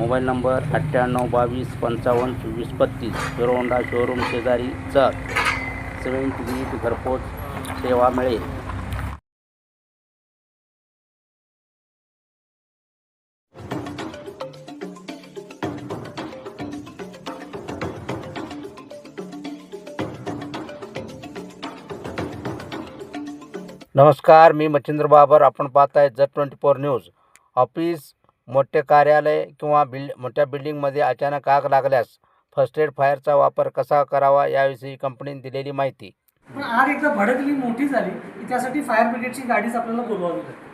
Mobile number अठ्ठ्याण्णव बावीस पंचावन्न चोवीस बत्तीस. हिरो होंडा शोरूम शेजारी जत सिमेंट वीट घरपोच सेवा मिळेल. नमस्कार मी मच्छिंद्र बाबर. आपण पाहताय Jat twenty four news office मोठे कार्यालय किंवा बिल्ड मोठ्या बिल्डिंगमध्ये अचानक आग लागल्यास फर्स्ट एड फायरचा वापर कसा करावा याविषयी कंपनीने दिलेली माहिती. पण आग एकदा भडकली मोठी झाली की त्यासाठी फायर ब्रिगेडची गाडीच आपल्याला बोलवावी लागते.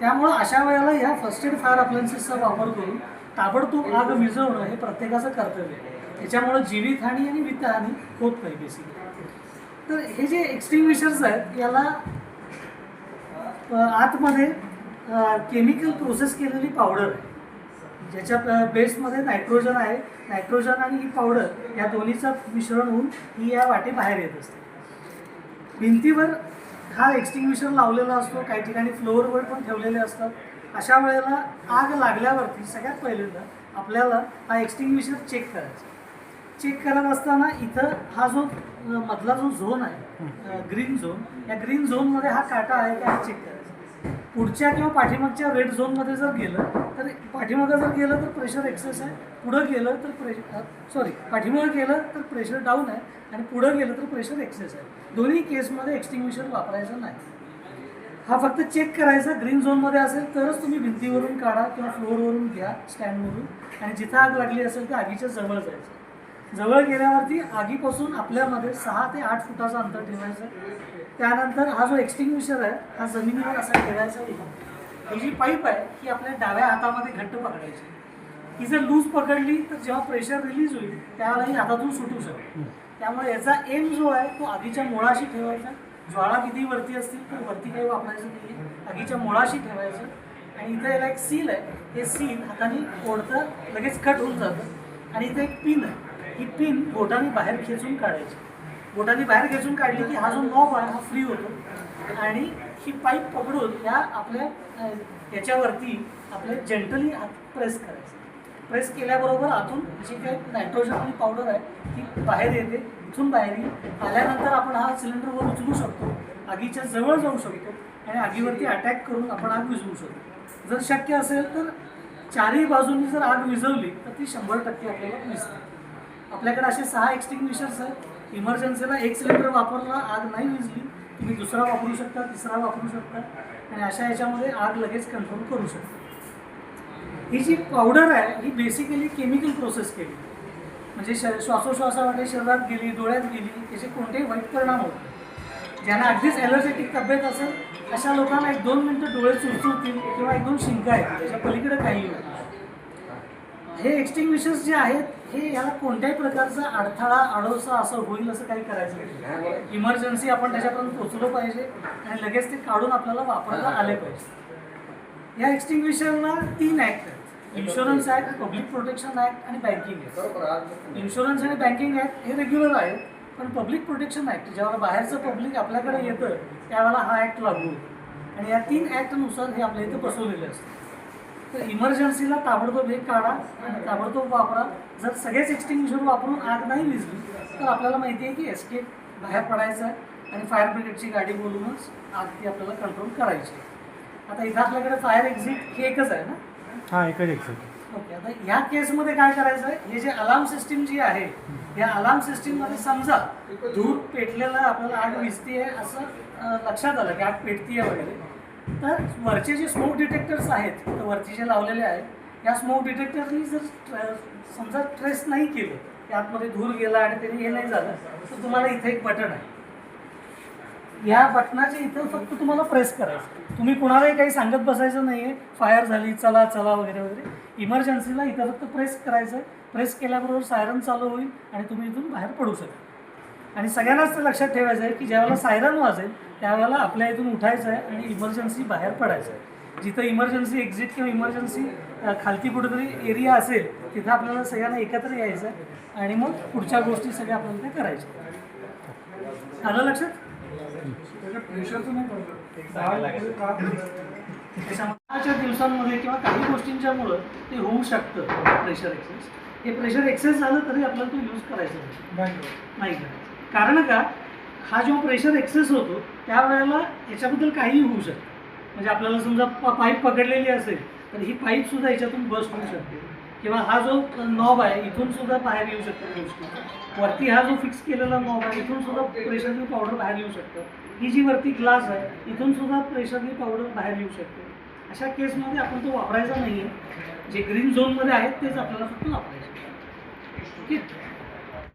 त्यामुळं अशा वेळेला ह्या फर्स्ट एड फायर अप्लायन्सेसचा वापर करून ताबडतोब आग विझवणं हे प्रत्येकाचं कर्तव्य आहे. त्याच्यामुळं जीवितहानी आणि वित्तहानी होत नाही बेसिकली तर हे जे एक्स्टिंग्विशर्स आहेत याला आतमध्ये केमिकल प्रोसेस केलेली पावडर आहे ज्याच्या बेसमध्ये नायट्रोजन आहे. नायट्रोजन आणि ही पावडर या दोन्हीचं मिश्रण होऊन ही या वाटे बाहेर येत असते. भिंतीवर हा एक्स्टिंग्विशर लावलेला असतो. काही ठिकाणी फ्लोअरवर पण ठेवलेले असतात. अशा वेळेला आग लागल्यावरती सगळ्यात पहिल्यांदा आपल्याला हा एक्स्टिंग्विशर चेक करायचा. चेक करत असताना इथं हा जो मधला जो झोन आहे ग्रीन झोन या ग्रीन झोनमध्ये हा काटा आहे का चेक करायचा. पुढच्या किंवा पाठीमागच्या रेड झोनमध्ये जर गेलं तर पाठीमागं जर गेलं तर प्रेशर एक्सेस आहे. पुढं गेलं तर प्रेशर सॉरी पाठीमागं गेलं तर प्रेशर डाऊन आहे. आणि पुढं गेलं तर प्रेशर एक्सेस आहे. दोन्ही केसमध्ये एक्सटिंग्विशर वापरायचं नाही. हा फक्त चेक करायचा. ग्रीन झोनमध्ये असेल तरच तुम्ही भिंतीवरून काढा किंवा फ्लोअरवरून घ्या स्टँडवरून आणि जिथं आग लागली असेल तर आगीच्या जवळ जायचं. जवळ गेल्यावरती आगीपासून आपल्यामध्ये सहा ते आठ फुटाचं अंतर ठेवायचं. त्यानंतर हा जो एक्स्टिंग्विशर आहे हा जमिनीवर असा ठेवायचा ही जी पाईप आहे ही आपल्या डाव्या हातामध्ये घट्ट पकडायची. ही जर लूज पकडली तर जेव्हा प्रेशर रिलीज होईल त्यावेळेला ही हातातून सुटू शकते. त्यामुळे याचा एम जो आहे तो आगीच्या मुळाशी ठेवायचा. ज्वाळा किती वरती असतील तर वरती काही वापरायचं नाही आगीच्या मुळाशी ठेवायचं. आणि इथं याला एक सील आहे. हे सील हाताने ओढतं लगेच कट होऊन जातं. आणि इथं एक पिन आहे. ही पिन बोटाने बाहेर खेचून काढायची. बोटाने बाहेर खेचून काढली की हा जो नॉब आहे हा फ्री होतो. आणि ही पाईप पकडून या आपल्या याच्यावरती आपल्या जेंटली प्रेस करायचं. प्रेस केल्याबरोबर आतून जी काही नायट्रोजन आणि पावडर आहे ती बाहेर येते इथून बाहेर येईल. आल्यानंतर आपण हा सिलेंडरवर उचलू शकतो आगीच्या जवळ जाऊ शकतो आणि आगीवरती अटॅक करून आपण आग विझवू शकतो. जर शक्य असेल तर चारही बाजूंनी जर आग विझवली तर ती शंभर टक्के आपल्याला विझते आपल्याकडे असे सहा एक्स्टिंग्विशर्स आहेत. इमर्जन्सीला एक सिलेंडर वापरला आग नाही विजली तुम्ही दुसरा वापरू शकता तिसरा वापरू शकता. आणि अशा याच्यामध्ये आग लगेच कंट्रोल करू शकता. ही जी पावडर आहे ही बेसिकली केमिकल प्रोसेस केली. म्हणजे श श्वासोश्वासामध्ये शरीरात गेली डोळ्यात गेली त्याचे कोणतेही वाईट परिणाम होत ज्यांना अगदीच ॲलर्जेटिक तब्येत असेल अशा लोकांना एक दोन मिनटं डोळे चुरचुरतील किंवा एक दोन शिंका आहेत. त्याच्या पलीकडे काही होतं नाही. हे एक्सटिंग्विशर्स जे आहेत हे याला कोणत्याही प्रकारचा अडथळा अडोसा असं होईल असं काही करायचं नाही. इमर्जन्सी आपण त्याच्यापर्यंत पोचलो पाहिजे आणि लगेच ते काढून आपल्याला वापरता आले पाहिजे. या एक्सटिंग्विशरला तीन ॲक्ट आहेत. Insurance act public protection act आणि बँकिंग ॲक्ट इन्शुरन्स आणि बँकिंग ॲक्ट हे रेग्युलर आहेत पण पब्लिक प्रोटेक्शन ॲक्ट जेव्हा बाहेरचं पब्लिक आपल्याकडे येतं त्यावेळेला हा ॲक्ट लागू आणि या तीन ॲक्टनुसार हे आपल्या इथं बसवलेले असतं. तर इमर्जन्सीला ताबडतोब हे काढा आणि ताबडतोब वापरा. जर सगळेच एक्सटिंग्विशर वापरून आग नाही विजली तर आपल्याला माहिती आहे की एस्केप बाहेर पडायचं आहे आणि फायर ब्रिगेडची गाडी बोलूनच आग ती आपल्याला कंट्रोल करायची आहे. आता इथं आपल्याकडे फायर एक्झिट हे एकच आहे ना? हां एकच एक्सेल ओके आता ह्या केसमध्ये काय करायचं आहे? हे जे अलार्म सिस्टीम जी आहे या अलार्म सिस्टीममध्ये समजा धूर पेटलेला आपल्याला आग विजते असं लक्षात आलं की आग पेटतीये वगैरे. तर वरचे जे स्मोक डिटेक्टर्स आहेत तर वरचे जे लावलेले आहेत या स्मोक डिटेक्टरनी जर ट्र- समजा ट्रेस नाही केलं की आतमध्ये धूर गेला आणि त्याने हे नाही झालं तर तुम्हाला इथे एक बटन आहे. या बटनाच्या इथं फक्त तुम्हाला प्रेस करायचं तुम्ही कुणालाही काही सांगत बसायचं नाही आहे फायर झाली चला चला वगैरे वगैरे. इमर्जन्सीला इथं फक्त प्रेस करायचं आहे. प्रेस केल्याबरोबर सायरन चालू होईल आणि तुम्ही इथून बाहेर पडू शकाल आणि सगळ्यांनाच ते लक्षात ठेवायचं आहे की ज्यावेळेला सायरन वाजेल त्यावेळेला आपल्या इथून उठायचं आहे आणि इमर्जन्सी बाहेर पडायचं आहे. जिथं इमर्जन्सी एक्झिट किंवा इमर्जन्सी खालती कुठेतरी एरिया असेल तिथं आपल्याला सगळ्यांना एकत्र यायचं आहे आणि मग पुढच्या गोष्टी सगळ्या आपल्याला त्या करायच्या आलं लक्षात? त्याच्यामुळे दिवसांमध्ये किंवा काही गोष्टींच्या मुळे ते होऊ शकतं प्रेशर एक्सेस हे प्रेशर एक्सेस झालं तरी आपल्याला तो यूज करायचा नाही. नाही करायचं. कारण का? हा जेव्हा प्रेशर एक्सेस होतो त्यावेळेला याच्याबद्दल काहीही होऊ शकतं म्हणजे आपल्याला समजा प- पाईप पकडलेली असेल तर ही पाईप सुद्धा याच्यातून बस्ट होऊ शकते. किंवा हा जो नॉब आहे इथून सुद्धा बाहेर येऊ शकतो गोष्टी वरती हा जो फिक्स केलेला नॉब आहे इथून सुद्धा प्रेशरनी पावडर बाहेर येऊ शकतं. ही जी वरती ग्लास आहे इथून सुद्धा प्रेशरनी पावडर बाहेर येऊ शकते. अशा केसमध्ये आपण तो वापरायचा नाही आहे जे ग्रीन झोनमध्ये आहेत तेच आपल्याला फक्त वापरायचं ओके